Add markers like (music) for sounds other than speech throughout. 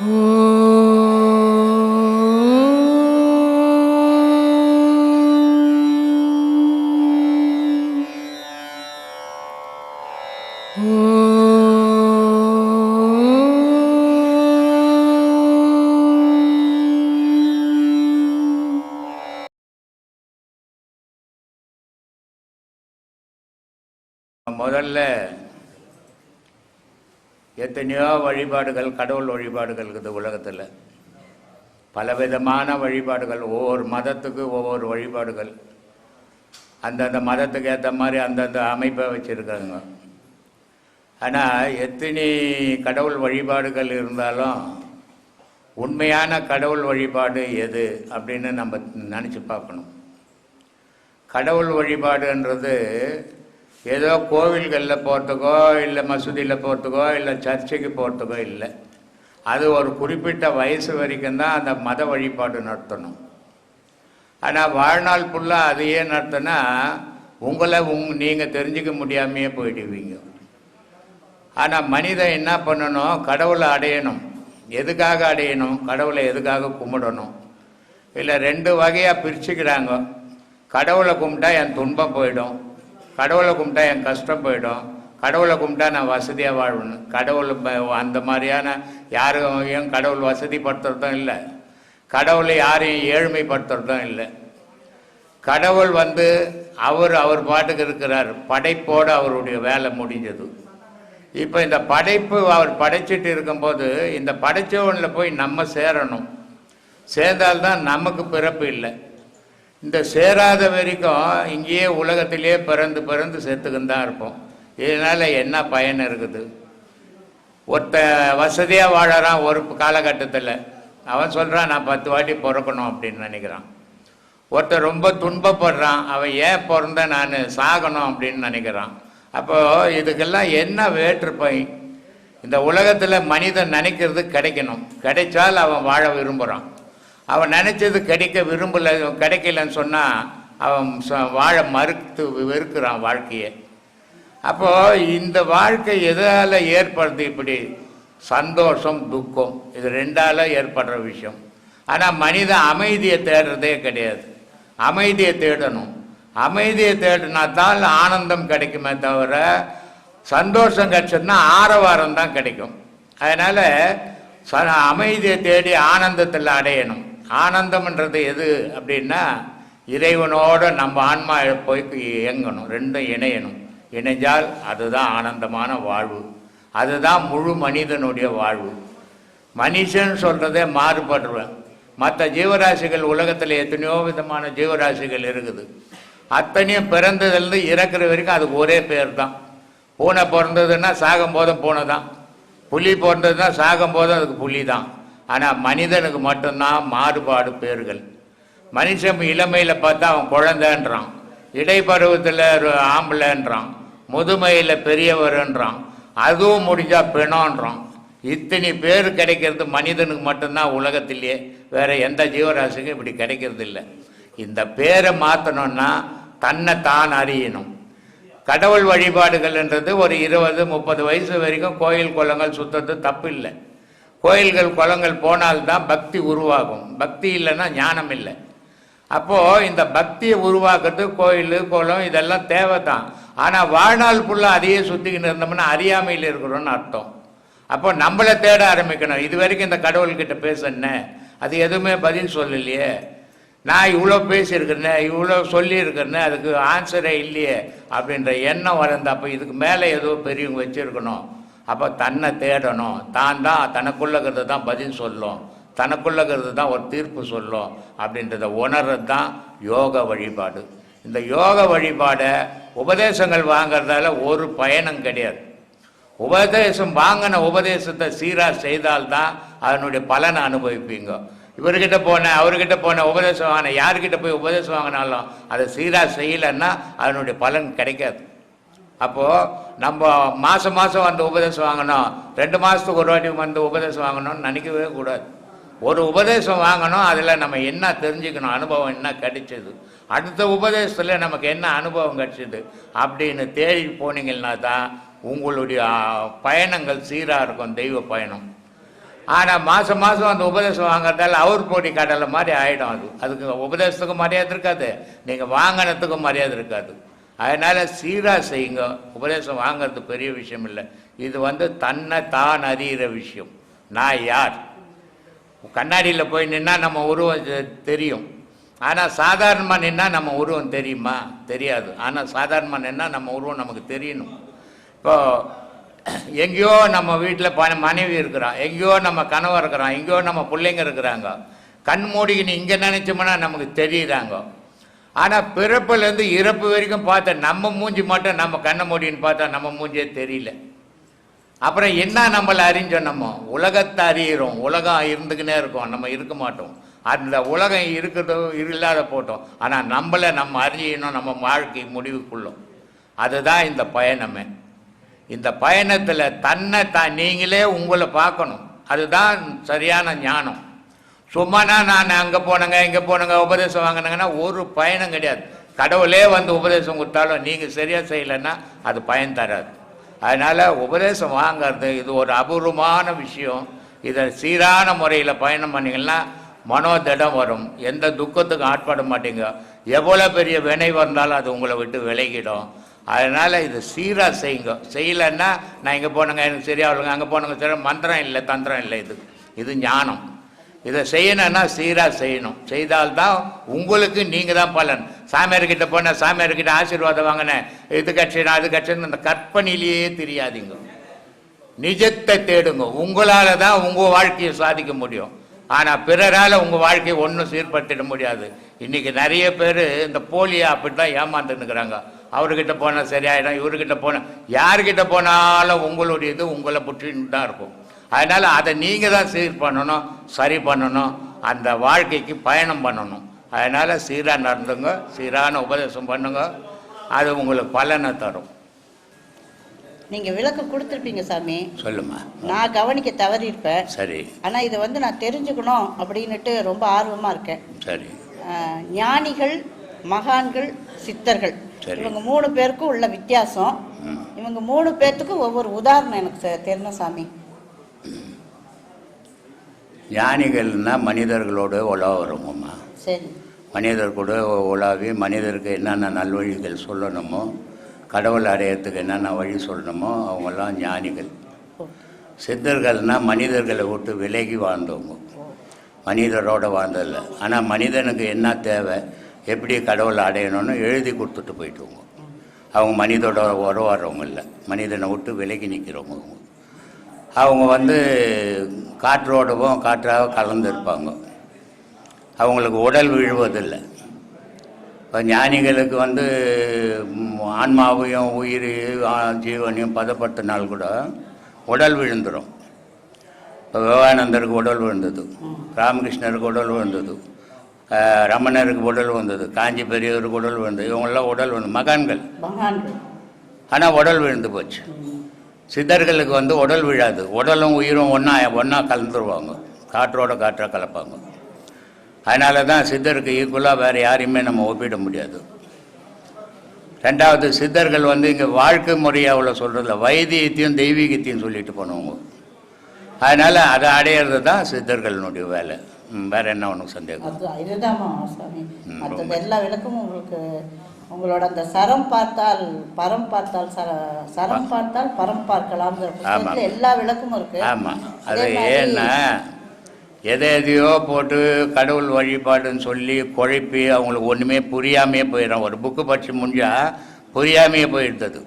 முதல்ல (gasps) எத்தனையோ வழிபாடுகள் கடவுள் வழிபாடுகள் இருக்குது உலகத்தில். பலவிதமான வழிபாடுகள் ஒவ்வொரு மதத்துக்கு ஒவ்வொரு வழிபாடுகள். அந்தந்த மதத்துக்கு ஏற்ற மாதிரி அந்தந்த அமைப்பை வச்சுருக்காங்க. ஆனால் எத்தனை கடவுள் வழிபாடுகள் இருந்தாலும் உண்மையான கடவுள் வழிபாடு எது அப்படின்னு நம்ம நினச்சி பார்க்கணும். கடவுள் வழிபாடுன்றது ஏதோ கோவில்களில் போகிறதுக்கோ இல்லை மசூதியில் போகிறதுக்கோ இல்லை சர்ச்சைக்கு போகிறதுக்கோ இல்லை. அது ஒரு குறிப்பிட்ட வயசு வரைக்கும் தான் அந்த மத வழிபாடு நடத்தணும். ஆனால் வாழ்நாள் ஃபுல்லாக அதையே நடத்தினா உங்களை உங் நீங்கள் தெரிஞ்சுக்க முடியாமையே போயிடுவீங்க. ஆனால் மனிதன் என்ன பண்ணணும்? கடவுளை அடையணும். எதுக்காக அடையணும்? கடவுளை எதுக்காக கும்பிடணும்? இல்லை ரெண்டு வகையாக பிரிச்சுக்கிறாங்க. கடவுளை கும்பிட்டா என் துன்பம் போயிடும். கடவுளை கும்பிட்டா என் கஷ்டம் போயிடும். கடவுளை கும்பிட்டா நான் வசதியாக வாழணும் கடவுள் அந்த மாதிரியான யாரையும் கடவுள் வசதிப்படுத்துறதும் இல்லை. கடவுளை யாரையும் ஏழ்மைப்படுத்துறதும் இல்லை. கடவுள் வந்து அவர் அவர் பாட்டுக்கு இருக்கிறார். படைப்போடு அவருடைய வேலை முடிஞ்சது. இப்போ இந்த படைப்பு அவர் படைச்சிட்டு இருக்கும்போது இந்த படைச்சவனில் போய் நம்ம சேரணும். சேர்ந்தால்தான் நமக்கு பிறப்பு இல்லை. இந்த சேராத வரைக்கும் இங்கேயே உலகத்திலே பிறந்து பிறந்து செத்துக்கின்னு தான் இருப்போம். இதனால் என்ன பயன் இருக்குது? ஒருத்த வசதியாக வாழறான் ஒரு காலகட்டத்தில். அவன் சொல்கிறான் நான் பத்து வாட்டி பிறக்கணும் அப்படின்னு நினைக்கிறான். ஒருத்தர் ரொம்ப துன்பப்படுறான். அவன் ஏன் பிறந்த நான்? சாகணும் அப்படின்னு நினைக்கிறான். அப்போ இதுக்கெல்லாம் என்ன வேற்றுப்பை இந்த உலகத்தில் மனிதன் நினைக்கிறது கிடைக்கணும். கிடைச்சால் அவன் வாழ விரும்புகிறான் அவன் நினைச்சது கிடைக்க விரும்பல கிடைக்கலன்னு சொன்னால் அவன் ச- வாழ மறுத்து வெறுக்கிறான் வாழ்க்கையை. அப்போ இந்த வாழ்க்கை எதால ஏற்படுது இப்படி? சந்தோஷம் துக்கம் இது ரெண்டால ஏற்படுற விஷயம். ஆனால் மனிதன் அமைதியை தேடுறதே கிடையாது. அமைதியை தேடணும். அமைதியை தேடினா தான் ஆனந்தம் கிடைக்குமே தவிர சந்தோஷம் கிடைச்சதுன்னா ஆரவாரம் தான் கிடைக்கும். அதனால் ச அமைதியை தேடி ஆனந்தத்தில் அடையணும். ஆனந்தம்ன்றது எது அப்படின்னா இறைவனோட நம்ம ஆன்மா போய் இயங்கணும் ரெண்டும் இணையணும். இணைஞ்சால் அதுதான் ஆனந்தமான வாழ்வு. அதுதான் முழு மனிதனுடைய வாழ்வு. மனுஷன் சொல்கிறதே மாறுபடுவேன் மற்ற ஜீவராசிகள் உலகத்தில் எத்தனையோ விதமான ஜீவராசிகள் இருக்குது. அத்தனையும் பிறந்ததுலேருந்து இறக்குற வரைக்கும் அதுக்கு ஒரே பேர் தான் பூனை பிறந்ததுன்னா சாகும் போதும் பூனை தான் புலி பிறந்ததுன்னா சாகும் போதும் அதுக்கு புலி தான் ஆனால் மனிதனுக்கு மட்டும்தான் மாறுபாடு பேர்கள் மனுஷன் இளமையில் பார்த்தா அவன் குழந்தைன்றான். இடைப்பருவத்தில் ஒரு ஆம்பளைன்றான். முதுமையில் பெரியவர்ன்றான். அதுவும் முடிஞ்சால் பிணோன்றான் இத்தனை பேர் கிடைக்கிறது மனிதனுக்கு மட்டும்தான் உலகத்திலேயே. வேற எந்த ஜீவராசிக்கும் இப்படி கிடைக்கிறது இல்லை. இந்த பேரை மாற்றணும்னா தன்னை தான் அறியணும். கடவுள் வழிபாடுகள்ன்றது ஒரு இருபது முப்பது வயசு வரைக்கும் கோயில் குளங்கள் சுத்தது தப்பு இல்லை. கோயில்கள் குளங்கள் போனால்தான் பக்தி உருவாகும். பக்தி இல்லைன்னா ஞானம் இல்லை. அப்போது இந்த பக்தியை உருவாக்குறது கோயில் குளம் இதெல்லாம் தேவை தான் ஆனால் வாழ்நாள் ஃபுல்லாக அதையே சுற்றிக்கிட்டு இருந்தோம்னா அறியாமையில் இருக்கிறோம்னு அர்த்தம். அப்போ நம்மளை தேட ஆரம்பிக்கணும். இது வரைக்கும் இந்த கடவுள்கிட்ட பேசுனே அது எதுவுமே பதில் சொல்லலையே. நான் இவ்வளோ பேசியிருக்கிறேனே இவ்வளோ சொல்லியிருக்கிறேனே அதுக்கு ஆன்சரே இல்லையே அப்படின்ற எண்ணம் வளர்ந்து அப்போ இதுக்கு மேலே ஏதோ பெரியவங்க வச்சுருக்கணும். அப்போ தன்னை தேடணும். தான் தான் தனக்குள்ளங்கிறது தான் பதில் சொல்லும். தனக்குள்ளங்கிறது தான் ஒரு தீர்ப்பு சொல்லும். அப்படின்றத உணர்றது தான் யோக வழிபாடு. இந்த யோக வழிபாடை உபதேசங்கள் வாங்கிறதால ஒரு பயனும் கிடையாது. உபதேசம் வாங்கின உபதேசத்தை சீராக செய்தால்தான் அதனுடைய பலனை அனுபவிப்பீங்க. இவர்கிட்ட போனேன் அவர்கிட்ட போன உபதேசம் வாங்கினேன் யார்கிட்ட போய் உபதேசம் வாங்கினாலும் அதை சீராக செய்யலைன்னா அதனுடைய பலன் கிடைக்காது. அப்போது நம்ம மாதம் மாதம் வந்து உபதேசம் வாங்கணும். ரெண்டு மாதத்துக்கு ஒரு வாட்டி வந்து உபதேசம் வாங்கணும்னு நினைக்கவே கூடாது. ஒரு உபதேசம் வாங்கணும் அதில் நம்ம என்ன தெரிஞ்சுக்கணும் அனுபவம் என்ன கிடைச்சது? அடுத்த உபதேசத்தில் நமக்கு என்ன அனுபவம் கிடைச்சிது? அப்படின்னு தேடி போனீங்கன்னா தான் உங்களுடைய பயணங்கள் சீராக இருக்கும் தெய்வ பயணம். ஆனால் மாதம் மாதம் அந்த உபதேசம் வாங்குறதால அவர் போட்டி கடலை மாதிரி ஆகிடும் அது. அதுக்கு உபதேசத்துக்கும் மரியாதை இருக்காது நீங்கள் வாங்கினத்துக்கும் மரியாதை இருக்காது. அதனால் சீராக செய்யுங்க. உபதேசம் வாங்கிறது பெரிய விஷயம் இல்லை. இது வந்து தன்னை தான் அறிகிற விஷயம். நான் யார்? கண்ணாடியில் போய் நின்னா நம்ம உருவம் தெ- தெரியும். ஆனால் சாதாரணமாக நின்னா நம்ம உருவம் தெரியுமா? தெரியாது. ஆனால் சாதாரணமாக நின்னா நம்ம உருவம் நமக்கு தெரியணும். இப்போ எங்கேயோ நம்ம வீட்டில் ப மனைவி இருக்கிறான் எங்கேயோ நம்ம கணவர் இருக்கிறான். எங்கேயோ நம்ம பிள்ளைங்க இருக்கிறாங்க. கண் மூடிக்கின்னு இங்கே நினச்சோம்னா நமக்கு தெரியுறாங்க ஆனால் பிறப்புலேருந்து இறப்பு வரைக்கும் பார்த்தா நம்ம மூஞ்சி மட்டும் நம்ம கண்ணை மூடின்னு பார்த்தா நம்ம மூஞ்சியே தெரியல. அப்புறம் என்ன நம்மளை அறிஞ்சோம் நம்ம? உலகத்தை அறியிறோம். உலகம் இருந்துக்கினே இருக்கோம். நம்ம இருக்க மாட்டோம். அந்த உலகம் இருக்கட்டும் இல்லாத போட்டோம். ஆனால் நம்மளை நம்ம அறியணும் நம்ம வாழ்க்கை முடிவுக்குள்ளும் அதுதான் இந்த பயணமே. இந்த பயணத்தில் தன்னை தான் நீங்களே உங்களை பார்க்கணும். அதுதான் சரியான ஞானம். சும்மானா நான் அங்கே போனேங்க இங்கே போனேங்க உபதேசம் வாங்கினேங்கன்னா ஒரு பயணம் கிடையாது. கடவுளே வந்து உபதேசம் கொடுத்தாலும் நீங்கள் சரியாக செய்யலைன்னா அது பயன் தராது. அதனால் உபதேசம் வாங்கிறது இது ஒரு அபூர்வமான விஷயம். இதை சீரான முறையில் பயணம் பண்ணிங்கன்னா மனோதிடம் வரும். எந்த துக்கத்துக்கும் ஆட்பட மாட்டீங்க. எவ்வளோ பெரிய வினை வந்தாலும் அது உங்களை விட்டு விலகிடும். அதனால் இது சீராக செய்யுங்க. செய்யலைன்னா நான் இங்கே போனேங்க எனக்கு சரியாகலுங்க அங்கே போனேங்க சரி மந்திரம் இல்லை தந்திரம் இல்லை இது. இது ஞானம். இதை செய்யணும்னா சீராக செய்யணும். செய்தால்தான் உங்களுக்கு நீங்கள் தான் பலன். சாமியார்கிட்ட போனேன் சாமியார்கிட்ட ஆசீர்வாதம் வாங்கினேன் இது கட்சினா அது கட்சின்னு அந்த கற்பனையிலேயே தெரியாதீங்க. நிஜத்தை தேடுங்க. உங்களால் தான் உங்கள் வாழ்க்கையை சாதிக்க முடியும். ஆனால் பிறரால் உங்கள் வாழ்க்கையை ஒன்றும் சீர்படுத்திட முடியாது. இன்றைக்கி நிறைய பேர் இந்த போலியை அப்படி தான் ஏமாந்துன்னுக்குறாங்க. அவர்கிட்ட போனால் சரியாயிடும் இவர்கிட்ட போனால் யார்கிட்ட போனாலும் உங்களுடைய இது உங்களை புற்றின்னு தான் இருக்கும். அதனால் அதை நீங்கள் தான் சீர் பண்ணணும் சரி பண்ணணும் அந்த வாழ்க்கைக்கு பயணம் பண்ணணும். அதனால் சீராக நடந்துங்க சீரான உபதேசம் பண்ணுங்க. அது உங்களுக்கு பலனை தரும். நீங்க விளக்கு கொடுத்துருப்பீங்க சாமி. சொல்லுமா. நான் கவனிக்க தவறி இருப்பேன் சரி. ஆனா இதை வந்து நான் தெரிஞ்சுக்கணும் அப்படின்னுட்டு ரொம்ப ஆர்வமா இருக்கேன். சரி. ஞானிகள் மகான்கள் சித்தர்கள். இவங்க மூணு பேருக்கும் உள்ள வித்தியாசம். இவங்க மூணு பேர்த்துக்கும் ஒவ்வொரு உதாரணம் எனக்கு தெரியணும் சாமி. ஞானிகள்னா மனிதர்களோடு உலா சரி. மனிதர் கூட உலாவி மனிதருக்கு என்னென்ன நல்வழிகள் சொல்லணுமோ கடவுள் அடையறதுக்கு என்னென்ன வழி சொல்லணுமோ அவங்கெல்லாம் ஞானிகள். ஓ, சித்தர்கள்னா மனிதர்களை விட்டு விலகி வாழ்ந்தவங்க. மனிதரோட வாழ்ந்ததில்ல. ஆனால் மனிதனுக்கு என்ன தேவை எப்படி கடவுளை அடையணும்னு எழுதி கொடுத்துட்டு போயிட்டுவங்க. அவங்க மனிதோட உறவாடுறவங்க இல்லை. மனிதனை விட்டு விலகி நிற்கிறவங்க அவங்க வந்து காற்றோடவும் காற்றாக கலந்துருப்பாங்க. அவங்களுக்கு உடல் விழுவதில்லை. இப்போ ஞானிகளுக்கு வந்து ஆன்மாவையும் உயிர் ஜீவனையும் பதப்படுத்தினால் கூட உடல் விழுந்துடும் இப்போ விவேகானந்தருக்கு உடல் விழுந்தது. ராமகிருஷ்ணருக்கு உடல் விழுந்தது. ரமணருக்கு உடல் வந்தது காஞ்சி பெரியவருக்கு உடல் விழுந்தது. இவங்கெல்லாம் உடல் விழுந்து மகான்கள். ஆனால் உடல் விழுந்து போச்சு. சித்தர்களுக்கு வந்து உடல் விழாது. உடலும் உயிரும் ஒன்றா ஒன்றா கலந்துருவாங்க. காற்றோட காற்றாக கலப்பாங்க. அதனால தான் சித்தருக்கு ஈக்குவலாக வேறு யாரையுமே நம்ம ஒப்பிட முடியாது. ரெண்டாவது சித்தர்கள் வந்து இங்கே வாழ்க்கை முறையை அவ்வளோ சொல்கிறதில்ல வைத்தியத்தையும் தெய்வீகத்தையும் சொல்லிட்டு போனவங்க. அதனால் அதை அடையிறது தான் சித்தர்களுடைய வேலை. வேற என்ன ஒன்றும் சந்தேகம்? சாமி. எல்லா விளக்கமும் உங்களுக்கு உங்களோட அந்த சரம் பார்த்தால் பரம் பார்த்தால் சர சரம் பார்த்தால் பரம் பார்க்கலாம்ங்கிற புத்தகத்துல. எல்லா விளக்கமும் இருக்கு. ஆமாம் அது ஏன்னா எதை எதையோ போட்டு கடவுள் வழிபாடுன்னு சொல்லி குழப்பி அவங்களுக்கு ஒன்றுமே புரியாமையே போயிடும். ஒரு புக்கு படித்து முடிஞ்சா புரியாமையே போயிடுது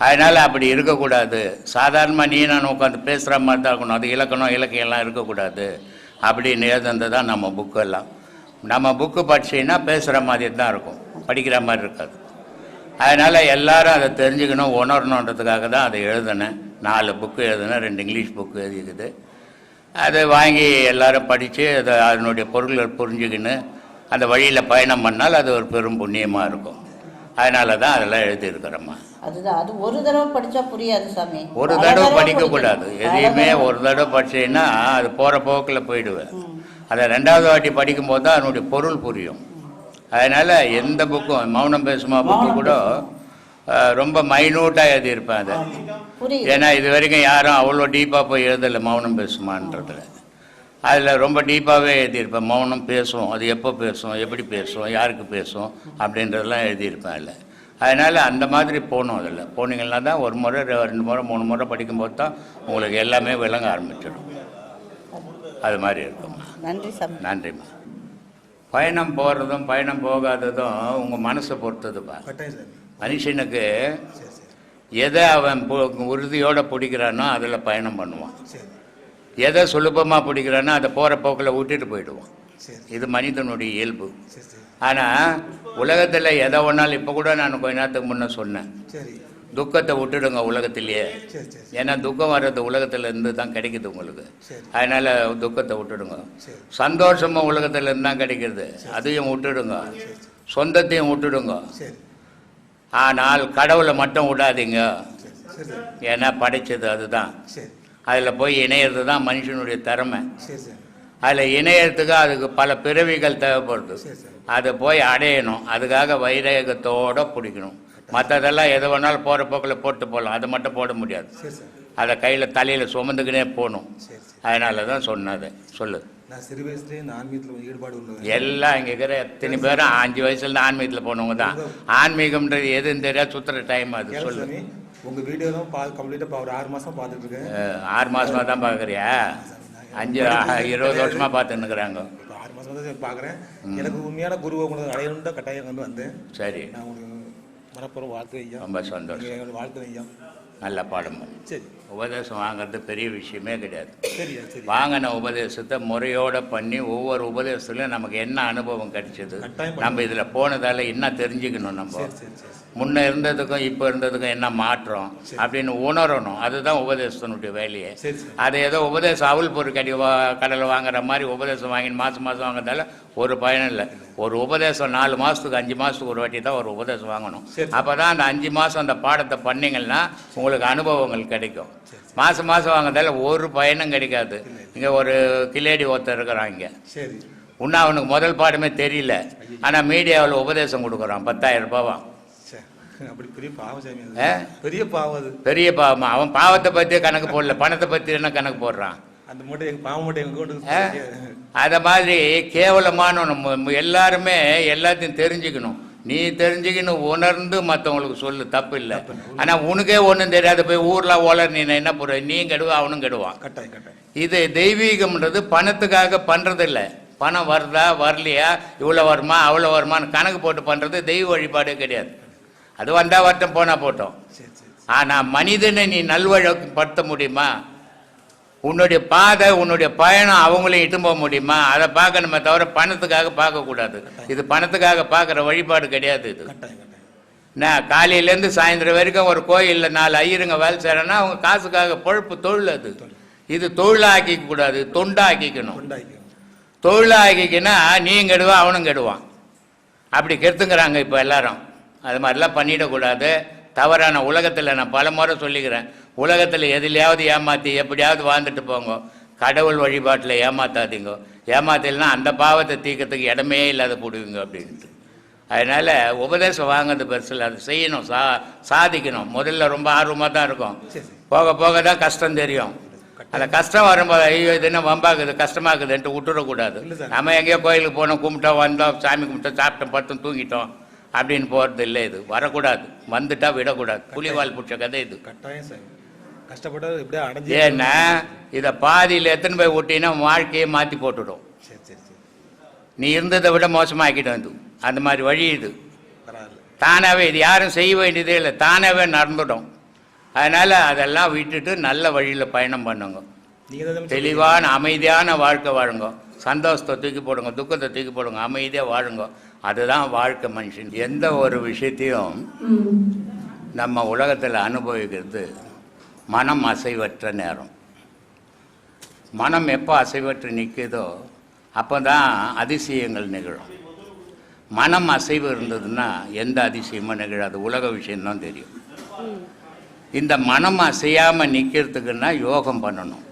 அதனால் அப்படி இருக்கக்கூடாது. சாதாரணமாக நீ நான் உட்காந்து பேசுகிற மாதிரி தான் இருக்கணும். அது இலக்கணம் இலக்கியம்லாம் இருக்கக்கூடாது. அப்படின்னு எழுதுனது தான் நம்ம புக்கெல்லாம் நம்ம புக்கு படிச்சீங்கன்னா பேசுகிற மாதிரி தான் இருக்கும். படிக்கிற மாதிரி இருக்காது. அதனால் எல்லாரும் அதை தெரிஞ்சுக்கணும் உணரணுன்றதுக்காக தான் அதை எழுதினேன். நாலு புக்கு எழுதினேன் ரெண்டு இங்கிலீஷ் புக்கு எழுதிக்குது. அதை வாங்கி எல்லாரும் படித்து அதை அதனுடைய பொருள்களை புரிஞ்சுக்கின்னு அந்த வழியில் பயணம் பண்ணால் அது ஒரு பெரும் புண்ணியமாக இருக்கும். அதனால தான் அதெல்லாம் எழுதியிருக்கிறோம்மா. அதுதான். அது ஒரு தடவை படிச்சா புரியாது சாமி. ஒரு தடவை படிக்கக்கூடாது. எதையுமே ஒரு தடவை படிச்சீங்கன்னா அது போகிற போக்கில் போயிடுவேன். அதை ரெண்டாவது வாட்டி படிக்கும்போது தான் அதனுடைய பொருள் புரியும். அதனால் எந்த புக்கும் மௌனம் பேசுமா புக்கு கூட ரொம்ப மைனூட்டாக எழுதியிருப்பேன் அதை. ஏன்னா இது வரைக்கும் யாரும் அவ்வளோ டீப்பாக போய் எழுதலை மௌனம் பேசுமான்றதுல. அதில் ரொம்ப டீப்பாகவே எழுதியிருப்பேன். மௌனம் பேசும் அது எப்போ பேசும் எப்படி பேசும் யாருக்கு பேசும் அப்படின்றதெல்லாம் எழுதியிருப்பேன் அதில். அதனால் அந்த மாதிரி போகணும் அதில். போனீங்கன்னா தான் ஒரு முறை ரெண்டு முறை மூணு முறை படிக்கும்போது தான் உங்களுக்கு எல்லாமே விளங்க ஆரம்பிச்சிடும். அது மாதிரி இருக்கும்மா. நன்றி சாமி. நன்றிம்மா. பயணம் போகிறதும் பயணம் போகாததும் உங்கள் மனசை பொறுத்ததுப்பா. மனுஷனுக்கு எதை அவன் உறுதியோட பிடிக்கிறானோ அதில் பயணம் பண்ணுவான். எதை சுலபமாக பிடிக்கிறானோ அதை போகிற போக்கில் விட்டுட்டு போயிடுவான். இது மனிதனுடைய இயல்பு. ஆனால் உலகத்தில் எதை ஒன்றாலும் இப்போ கூட நான் கொஞ்ச நேரத்துக்கு முன்னே சொன்னேன். துக்கத்தை விட்டுடுங்க உலகத்திலேயே. ஏன்னா துக்கம் வர்றது உலகத்துல இருந்து தான் கிடைக்குது உங்களுக்கு. அதனால் துக்கத்தை விட்டுடுங்க. சந்தோஷமும் உலகத்துல இருந்து தான் கிடைக்கிறது. அதையும் விட்டுடுங்க. சொந்தத்தையும் விட்டுடுங்க. ஆனால் கடவுளை மட்டும் விடாதீங்க. ஏன்னா படைச்சது அதுதான். அதில் போய் இணையிறது தான் மனுஷனுடைய திறமை. அதில் இணையறதுக்கு அதுக்கு பல பிறவிகள் தேவைப்படுது. அதை போய் அடையணும். அதுக்காக வைரகத்தோட பிடிக்கணும். மற்றதெல்லாம் எது வேணாலும் போகிற போக்கில் போட்டு போகலாம் அதை மட்டும் போட முடியாது. அதை கையில் தலையில் சுமந்துக்கினே போகணும். அதனால தான் சொன்னது சொல்லு. எல்லாம் இங்கே இருக்கிற எத்தனை பேரும் அஞ்சு வயசுலேருந்து ஆன்மீகத்தில் போனவங்க தான். ஆன்மீகம்ன்றது எதுன்னு தெரியாது சுற்றுற டைம் அது சொல்லு. உங்கள் வீடியோ தான் பா கம்ப்ளீட்டாக ஒரு ஆறு மாதம் பார்த்துட்டு இருக்கேன். ஆறு மாசமா தான் பார்க்குறியா? அஞ்சு இருபது வருஷமாக பார்த்துன்னுக்குறாங்க ஆறு மாதம் தான் சார் பார்க்குறேன் எனக்கு உண்மையான குருவை உங்களுக்கு அடையணும் தான் கட்டாயம் கொண்டு வந்தேன். சரி. நான் உங்களுக்கு மனப்பூர்வம் வாழ்த்து ஐயா ரொம்ப சந்தோஷம் நீங்கள் எங்களை வாழ்த்து ஐயா நல்ல பாடம். பண்ணு. சரி. உபதேசம் வாங்குறது பெரிய விஷயமே கிடையாது. வாங்கின உபதேசத்தை முறையோட பண்ணி ஒவ்வொரு உபதேசத்துலையும் நமக்கு என்ன அனுபவம் கிடைச்சது. நம்ம இதில் போனதால என்ன தெரிஞ்சுக்கணும் நம்ம? முன்ன இருந்ததுக்கும் இப்போ இருந்ததுக்கும் என்ன மாற்றம்? அப்படின்னு உணரணும். அதுதான் உபதேசத்தினுடைய வேலையே. அது ஏதோ உபதேசம் அவல் பொருள் கடி வா கடலை வாங்குற மாதிரி உபதேசம் வாங்கி மாதம் மாதம் வாங்குறதால ஒரு பயனும் இல்லை. ஒரு உபதேசம் நாலு மாதத்துக்கு அஞ்சு மாதத்துக்கு ஒரு வாட்டி தான் ஒரு உபதேசம் வாங்கணும். அப்போ தான் அந்த அஞ்சு மாதம் அந்த பாடத்தை பண்ணீங்கன்னா உங்களுக்கு அனுபவங்கள் கிடைக்கும். மாதம் மாதம் வாங்குறதால ஒரு பயனும் கிடைக்காது. இங்கே ஒரு கிலேடி ஒருத்தர் இருக்கிறான் இங்கே. இன்னும் அவனுக்கு முதல் பாடமே தெரியல. ஆனால் மீடியாவில் உபதேசம் கொடுக்குறான். பத்தாயிரம் ரூபாவான் அப்படி பெரிய பாவம்? பெரிய பாவம் அவன் பாவத்தை பற்றியே கணக்கு போடல. பணத்தை பற்றி என்ன கணக்கு போடுறான்? அந்த மூட்டை எங்க பாவம் மூட்டை எங்க கொண்டு ஆ? அத மாதிரி கேவலமான எல்லாருமே எல்லாத்தையும் தெரிஞ்சுக்கணும். நீ தெரிஞ்சுக்கணும் உணர்ந்து மற்றவங்களுக்கு சொல்லு தப்பு இல்லை ஆனால் உனக்கே ஒன்றும் தெரியாது போய் ஊரில் ஓலர் நீ என்ன போடுற? நீ கெடுவா அவனும் கெடுவான். இது தெய்வீகம்ன்றது பணத்துக்காக பண்றதில்ல. பணம் வருதா வரலையா இவ்வளோ வருமா அவ்வளோ வருமான்னு கணக்கு போட்டு பண்ணுறது தெய்வ வழிபாடே கிடையாது. அது வந்தால் வரட்டும் போனால் போட்டோம். ஆனால் மனிதனை நீ நல்வழப்படுத்த முடியுமா? உன்னுடைய பாதை உன்னுடைய பயணம் அவங்களையும் இட்டு போக முடியுமா? அதை பார்க்கணுமே தவிர பணத்துக்காக பார்க்கக்கூடாது இது பணத்துக்காக பார்க்குற வழிபாடு கிடையாது இது. நான் காலையிலேருந்து சாயந்தரம் வரைக்கும் ஒரு கோயிலில் நாலு ஐயருங்க வேலை செய்கிறேன்னா அவங்க காசுக்காக பொழப்பு தொழில் அது. இது தொழிலாக்கிக்க கூடாது தொண்டாக்கிக்கணும். தொழிலாக்கிக்கினா நீ கெடுவான் அவனும் கெடுவான் அப்படி கெடுத்துங்கிறாங்க இப்போ எல்லாரும். அது மாதிரிலாம் பண்ணிடக்கூடாது. தவறான உலகத்தில் நான் பல முறை சொல்லிக்கிறேன். உலகத்தில் எதுலையாவது ஏமாற்றி எப்படியாவது வாழ்ந்துட்டு போங்க. கடவுள் வழிபாட்டில் ஏமாத்தாதீங்க. ஏமாத்தலைன்னா அந்த பாவத்தை தீர்க்கறதுக்கு இடமே இல்லாத போடுவீங்க அப்படின்ட்டு. அதனால் உபதேசம் வாங்குறது பெருசில் அது செய்யணும். சா சாதிக்கணும். முதல்ல ரொம்ப ஆர்வமாக தான் இருக்கும். போக போக தான் கஷ்டம் தெரியும். அந்த கஷ்டம் வரும்போது ஐயோ இது என்ன வம்பாக்குது கஷ்டமாக்குதுன்ட்டு விட்டுறக்கூடாது. நம்ம எங்கேயோ கோயிலுக்கு போனோம் கும்பிட்டோம் வந்தோம் சாமி கும்பிட்டோம் சாப்பிட்டோம் படுத்தோம் தூங்கிட்டோம் அப்படின்னு போகிறது இல்லை இது. வரக்கூடாது. வந்துட்டா விடக்கூடாது. புலிவால் பிடிச்ச கதை இது. கட்டாயம் கஷ்டப்பட்டது எப்படியா அடைஞ்சு ஏன்னா இதை பாதியில் எத்தனை போய் விட்டீங்கன்னா வாழ்க்கையை மாற்றி போட்டுடும். சரி சரி சரி. நீ இருந்ததை விட மோசமாக்கிட்டு வந்து அந்த மாதிரி வழி இது. பரவாயில்ல. தானாகவே இது யாரும் செய்ய வேண்டியதே இல்லை. தானாகவே நடந்துடும். அதனால் அதெல்லாம் விட்டுட்டு நல்ல வழியில் பயணம் பண்ணுங்க. தெளிவான அமைதியான வாழ்க்கை வாழுங்க. சந்தோஷத்தை தூக்கி போடுங்க துக்கத்தை தூக்கி போடுங்க அமைதியாக வாழுங்க. அதுதான் வாழ்க்கை மனுஷன். எந்த ஒரு விஷயத்தையும் நம்ம உலகத்தில் அனுபவிக்கிறது. மனம் அசைவற்ற நேரம். மனம் எப்போ அசைவற்று நிற்குதோ அப்போ தான் அதிசயங்கள் நிகழும். மனம் அசைவு இருந்ததுன்னா எந்த அதிசயமும் நிகழாது. உலக விஷயம்தான் தெரியும். இந்த மனம் அசையாமல் நிற்கிறதுக்குன்னா யோகம் பண்ணணும்.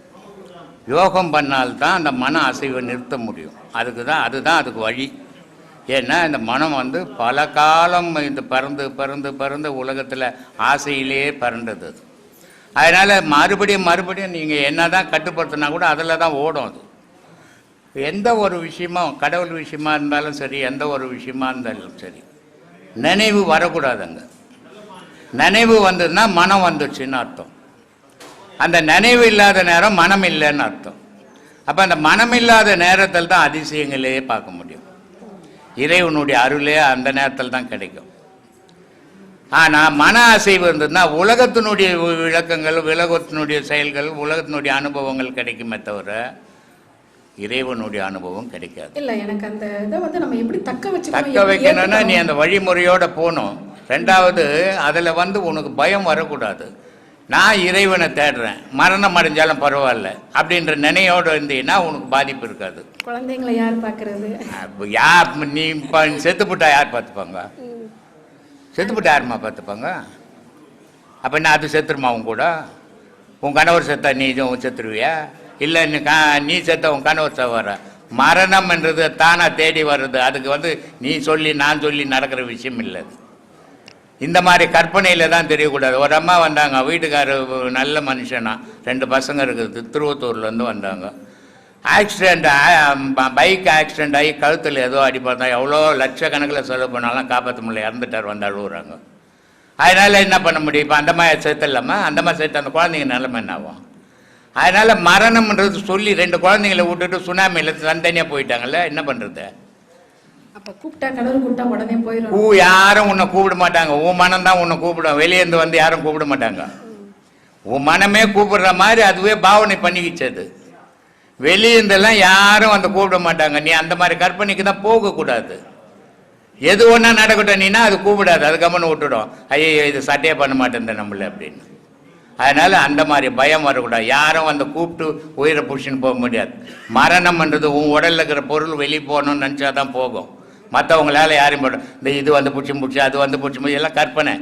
யோகம் பண்ணால்தான் அந்த மன அசைவை நிறுத்த முடியும். அதுக்கு தான் அதுதான் அதுக்கு வழி. ஏன்னா இந்த மனம் வந்து பல காலம் இந்த பறந்து பறந்து பறந்து உலகத்தில் ஆசையிலேயே பறந்தது அது. அதனால் மறுபடியும் மறுபடியும் நீங்கள் என்ன தான் கட்டுப்படுத்தினா கூட அதில் தான் ஓடும் அது. எந்த ஒரு விஷயமும் கடவுள் விஷயமா இருந்தாலும் சரி எந்த ஒரு விஷயமா இருந்தாலும் சரி நினைவு வரக்கூடாதுங்க. நினைவு வந்ததுன்னா மனம் வந்துடுச்சுன்னு அர்த்தம். அந்த நினைவு இல்லாத நேரம் மனம் இல்லைன்னு அர்த்தம். அப்போ அந்த மனம் இல்லாத நேரத்தில் தான் அதிசயங்களே பார்க்க முடியும். இறைவனுடைய அருளே அந்த நேரத்தில் தான் கிடைக்கும். ஆனால் மன அசைவு இருந்ததுன்னா உலகத்தினுடைய விளக்கங்கள் உலகத்தினுடைய செயல்கள் உலகத்தினுடைய அனுபவங்கள் கிடைக்குமே தவிர இறைவனுடைய அனுபவம் கிடைக்காது. இல்ல எனக்கு அந்த இதை வந்து நம்ம எப்படி தக்க வச்சுக்கணும் தக்க வைக்கணும்னா நீ? அந்த வழிமுறையோட போகணும். ரெண்டாவது அதில் வந்து உனக்கு பயம் வரக்கூடாது. நான் இறைவனை தேடுறேன். மரணம் அடைஞ்சாலும் பரவாயில்ல. அப்படின்ற நினையோடு இருந்தீங்கன்னா உனக்கு பாதிப்பு இருக்காது. குழந்தைங்களை யார் பாக்குறது அப்ப யார் நீ செத்துப்புட்டா யார் பார்த்துப்பாங்க? செத்துப்புட்டா யாரும்மா பார்த்துப்பாங்க. அப்போ என்ன அது செத்துருமா உன் கூட? உன் கணவர் செத்தா நீ இதுவும் செத்துருவியா? இல்லை நீ கா நீ செத்த உன் கணவர் சவர மரணம் என்றது தானாக தேடி வர்றது. அதுக்கு வந்து நீ சொல்லி நான் சொல்லி நடக்கிற விஷயம் இல்லை இந்த மாதிரி கற்பனையில் தான் தெரியக்கூடாது. ஒரு அம்மா வந்தாங்க வீட்டுக்காரர் நல்ல மனுஷனா. ரெண்டு பசங்க இருக்குது திருவத்தூர்லேருந்து வந்தாங்க. ஆக்சிடெண்ட் பைக் ஆக்சிடெண்ட் ஆகி கழுத்தில் ஏதோ அடிப்பட்டா எவ்வளோ லட்சக்கணக்கில் செலவு பண்ணாலும் காப்பாற்ற முடியல இறந்துட்டார் வந்து அழுகுறாங்க அதனால் என்ன பண்ண முடியும்? இப்போ அந்த மாதிரி சேர்த்துலாமா அந்த மாதிரி சேர்த்து அந்த குழந்தைங்க நிலைமை என்ன ஆகும் அதனால் மரணம்ன்றது சொல்லி ரெண்டு குழந்தைங்கள விட்டுட்டு சுனாமியில் தனித்தனியாக போயிட்டாங்கல்ல என்ன பண்ணுறது போயிடும் யாரும் உன்னை கூப்பிட மாட்டாங்க. உன் மனம் தான் உன்னை கூப்பிடும். வெளியேந்து வந்து யாரும் கூப்பிட மாட்டாங்க. உன் மனமே கூப்பிடுற மாதிரி அதுவே பாவனை பண்ணிக்கிச்சு வெளியிருந்தெல்லாம் யாரும் வந்து கூப்பிட மாட்டாங்க. நீ அந்த மாதிரி கற்பனைக்கு தான் போகக்கூடாது. எது ஒன்றா நடக்கட்டும் நீனா அது கூப்பிடாது. அது கம்மனு விட்டுடும். ஐயோ இது சட்டையே பண்ண மாட்டேன் நம்மள அப்படின்னு. அதனால அந்த மாதிரி பயம் வரக்கூடாது. யாரும் வந்து கூப்பிட்டு உயிரை பிடிச்சின்னு போக முடியாது. மரணம்ன்றது உன் உடலில் இருக்கிற பொருள் வெளியே போகணும்னு நினச்சா தான் போகும். மற்றவங்களால யாரையும் போடும் இந்த இது வந்து பிடிச்சி பிடிச்சி அது வந்து பிடிச்சி பிடிச்சி எல்லாம் கற்பனை.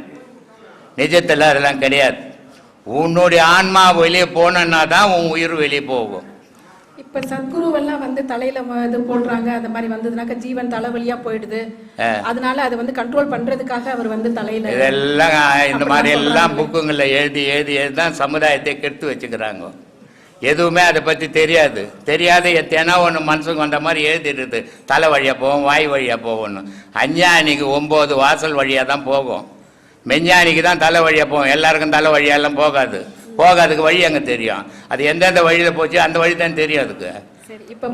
நிஜத்தில் அதெல்லாம் கிடையாது. உன்னுடைய ஆன்மா வெளியே போனோன்னா தான் உன் உயிர் வெளியே போகும். இப்ப சத்குருவெல்லாம் வந்து தலையில இது போடுறாங்க அந்த மாதிரி வந்ததுனாக்க ஜீவன் தலைவலியா போயிடுது. அதனால அதை வந்து கண்ட்ரோல் பண்றதுக்காக அவர் வந்து தலையில இதெல்லாம் இந்த மாதிரி எல்லாம் சொல்றாங்க. புக்குங்களில் எழுதி எழுதி எழுதி தான் சமுதாயத்தை கெடுத்து வச்சுக்கிறாங்க. எதுவுமே அதை பற்றி தெரியாது. தெரியாத எத்தனை ஒன்று மனசுக்கு வந்த மாதிரி எழுதிடுது. தலை வழியாக போகும் வாய் வழியாக போகணும் அஞ்ஞானிக்கு ஒம்பது வாசல் வழியாக தான் போகும். மெஞ்ஞானிக்கு தான் தலை வழியாக போகும். எல்லாருக்கும் தலை வழியெல்லாம் போகாது. போகாதுக்கு வழி அங்கே தெரியும். அது எந்தெந்த வழியில் போச்சு அந்த வழி தான் தெரியும் அதுக்கு.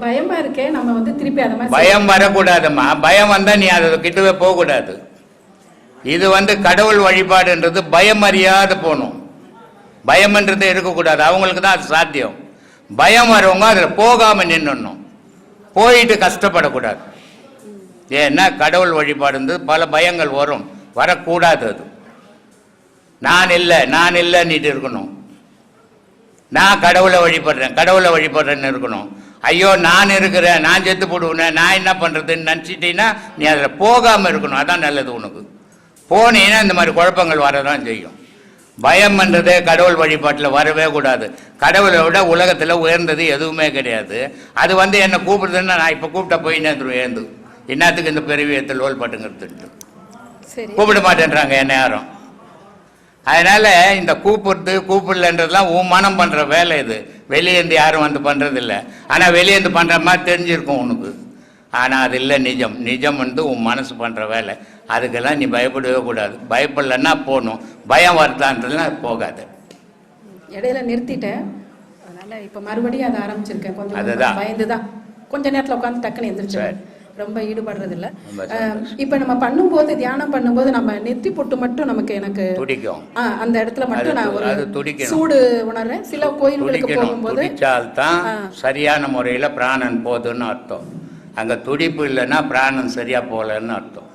பயமா மாதிரி பயம் வரக்கூடாதும்மா. பயம் வந்தா நீ அதை கிட்டவே போகக்கூடாது. இது வந்து கடவுள் வழிபாடுன்றது பயம் அறியாத போகணும். பயம்ன்றது இருக்கக்கூடாது. அவங்களுக்கு தான் அது சாத்தியம். பயம் வரவங்க அதில் போகாம நின்னுடணும். போயிட்டு கஷ்டப்படக்கூடாது. ஏன்னா கடவுள் வழிபாடுன்றது பல பயங்கள் வரும். வரக்கூடாது அது. நான் இல்லை நான் இல்லைன்னுட்டு இருக்கணும். நான் கடவுளை வழிபடுறேன் கடவுளை வழிபடுறேன்னு இருக்கணும். ஐயோ நான் இருக்கிறேன் நான் செத்து போடுவேன் நான் என்ன பண்ணுறதுன்னு நினச்சிட்டீங்கன்னா நீ அதில் போகாமல் இருக்கணும். அதான் நல்லது உனக்கு. போனீங்கன்னா இந்த மாதிரி குழப்பங்கள் வரதான் செய்யும். பயம்ன்றதே கடவுள் வழிபாட்டில் வரவே கூடாது. கடவுளை விட உலகத்தில் உயர்ந்தது எதுவுமே கிடையாது. அது வந்து என்னை கூப்பிடுதுன்னா நான் இப்போ கூப்பிட்டா போய் நேர்ந்து ஏந்து. என்னத்துக்கு இந்த பெருவியத்தில் லோல் பட்டுங்கிறதுன்ட்டு சரி. கூப்பிட மாட்டேன்றாங்க என்ன யாரும். அதனால இந்த கூப்பிடுறது கூப்பிடலன்றதுலாம் உன் மனம் பண்ற வேலை இது. வெளியேந்து யாரும் வந்து பண்றது இல்ல ஆனா வெளியேந்து பண்ற மாதிரி தெரிஞ்சிருக்கும் உனக்கு. ஆனா அது இல்லை நிஜம். நிஜம் வந்து உன் மனசு பண்ற வேலை. அதுக்கெல்லாம் நீ பயப்படவே கூடாது. பயப்படலன்னா போகணும். பயம் வருதான்றதுலாம் போகாது. இடையில நிறுத்திட்டேன். அதனால இப்ப மறுபடியும் அதை ஆரம்பிச்சிருக்கேன். கொஞ்சம் அதுதான். பயந்துதான். கொஞ்ச நேரத்துல உட்காந்து டக்குன்னு எந்திரிச்சு சரி. ரொம்ப ஈடுபடுறது இல்ல இப்ப நம்ம பண்ணும்போது தியானம் பண்ணும்போது நம்ம நெத்தி பொட்டு மட்டும் நமக்கு எனக்கு துடிக்கும். அந்த இடத்துல மட்டும் நான் ஒரு. சூடு உணர்றேன். சில கோயில்களுக்கு போகும்போது ஆ. சரியான முறையில பிராணன் போகுதுன்னு அர்த்தம். அங்க துடிப்பு இல்லைன்னா பிராணன் சரியா போகலன்னு அர்த்தம்.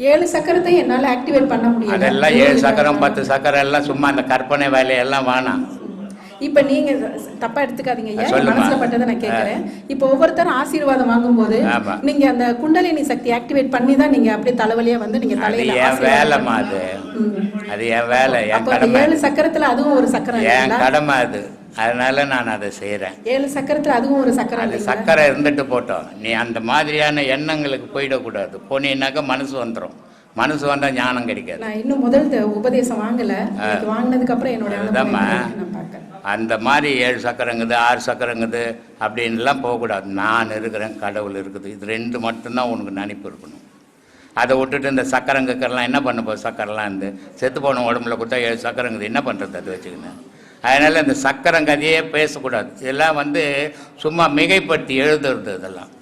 ஏழு சக்கரத்தை என்னால ஆக்டிவேட் பண்ண முடியல. அதெல்லாம் ஏழு சக்கரம். பத்து சக்கரம் எல்லாம் சும்மா அந்த கற்பனை வேலையெல்லாம் வேணாம். இப்ப நீங்க தப்பா எடுத்துக்காதீங்க. ஐயா. மனசுல பட்டதை நான் கேட்கறேன் இப்போ ஒவ்வொருத்தரும் ஆசீர்வாதம் வாங்கும்போது. நீங்க அந்த குண்டலினி சக்தி ஆக்டிவேட் பண்ணி தான் நீங்க அப்படியே தலைவலியா வந்து நீங்க தலையில என் வேலைம்மா அது. அது என் வேலை என் கடமை. ஏழு சக்கரத்துல அதுவும் ஒரு சக்கரம் என் கடமை அது. அதனால நான் அதை செய்கிறேன் ஏழு சக்கரத்துல அதுவும் ஒரு சக்கரம் அது? சக்கரை இருந்துட்டு போட்டோம். நீ அந்த மாதிரியான எண்ணங்களுக்கு போயிடக்கூடாது. போனீன்னாக்கா மனசு வந்துடும் மனசு வந்தால் ஞானம் கிடைக்காது. நான் இன்னும் முதல் உபதேசம் வாங்கல. வாங்கினதுக்கு அப்புறம் என்னோட அந்த மாதிரி ஏழு சக்கரங்குது ஆறு சக்கரங்குது அப்படின்லாம் போகக்கூடாது. நான் இருக்கிறேன் கடவுள் இருக்குது. இது ரெண்டு மட்டும்தான் உனக்கு நினைப்பு இருக்கணும். அதை விட்டுட்டு இந்த சக்கரங்கக்கெல்லாம் என்ன பண்ண போகுது? சக்கரெல்லாம் இருந்து செத்து போன உடம்புல கொடுத்தா ஏழு சக்கரங்குது. என்ன பண்ணுறது அது வச்சுக்கின்னு? அதனால் இந்த சக்கரங்கதையே பேசக்கூடாது. இதெல்லாம் வந்து சும்மா மிகைப்படுத்தி எழுதுறது இதெல்லாம்.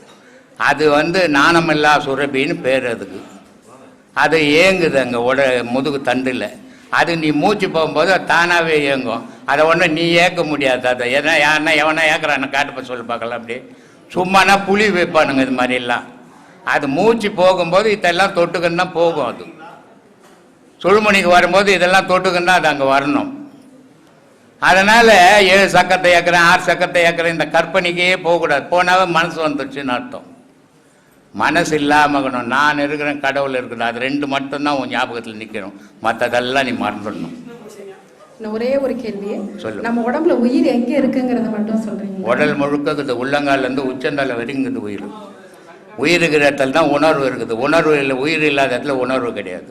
அது வந்து நாணமில்லா சுரபின்னு பேர் அதுக்கு. அது ஏங்குது அங்கே உட முதுகு தண்டில். அது நீ மூச்சு போகும்போது அது தானாகவே இயங்கும். அதை ஒன்றும் நீ ஏற்க முடியாது. அதை எதனா யாருன்னா எவனா ஏற்கிறான்னு காட்டுப்ப சொல்லி பார்க்கலாம் அப்படி. சும்மானா புளி வைப்பானுங்க இது மாதிரிலாம். அது மூச்சு போகும்போது இதெல்லாம் தொட்டுக்குன்னு தான் போகும் அது. சுழுமணிக்கு வரும்போது இதெல்லாம் தொட்டுக்குன்னு தான் அது அங்கே வரணும். அதனால் ஏழு சக்கரத்தை ஏற்கிறேன் ஆறு சக்கரத்தை ஏற்கிறேன் இந்த கற்பனைக்கே போகக்கூடாது. போனாவே மனசு வந்துடுச்சுன்னு அர்த்தம். மனசு இல்லாமல் இருக்கணும் நான் இருக்கிறேன் கடவுள் இருக்குது அது ரெண்டு மட்டும்தான் உன் ஞாபகத்தில் நிற்கணும் மற்றதெல்லாம் நீ மறந்துடணும். ஒரே ஒரு கேள்வி சொல்லு. நம்ம உடம்புல உயிர் எங்க இருக்குங்கிறத மட்டும் சொல்றீங்க. உடல் முழுக்க இருக்குது உள்ளங்கால்லேருந்து உச்சந்தலை வரைக்கும் உயிர் உயிர். இருக்கிற இடத்துல தான் உணர்வு இருக்குது. உணர்வு இல்லை உயிர் இல்லாத இடத்துல உணர்வு கிடையாது.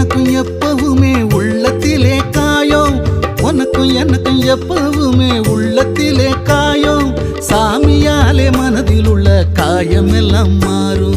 எனக்கும் எப்பவுமே உள்ளத்திலே காயம். உனக்கும் எனக்கும் எப்பவுமே உள்ளத்திலே காயம். சாமியாலே மனதில் உள்ள காயம் எல்லாம் மாறும்.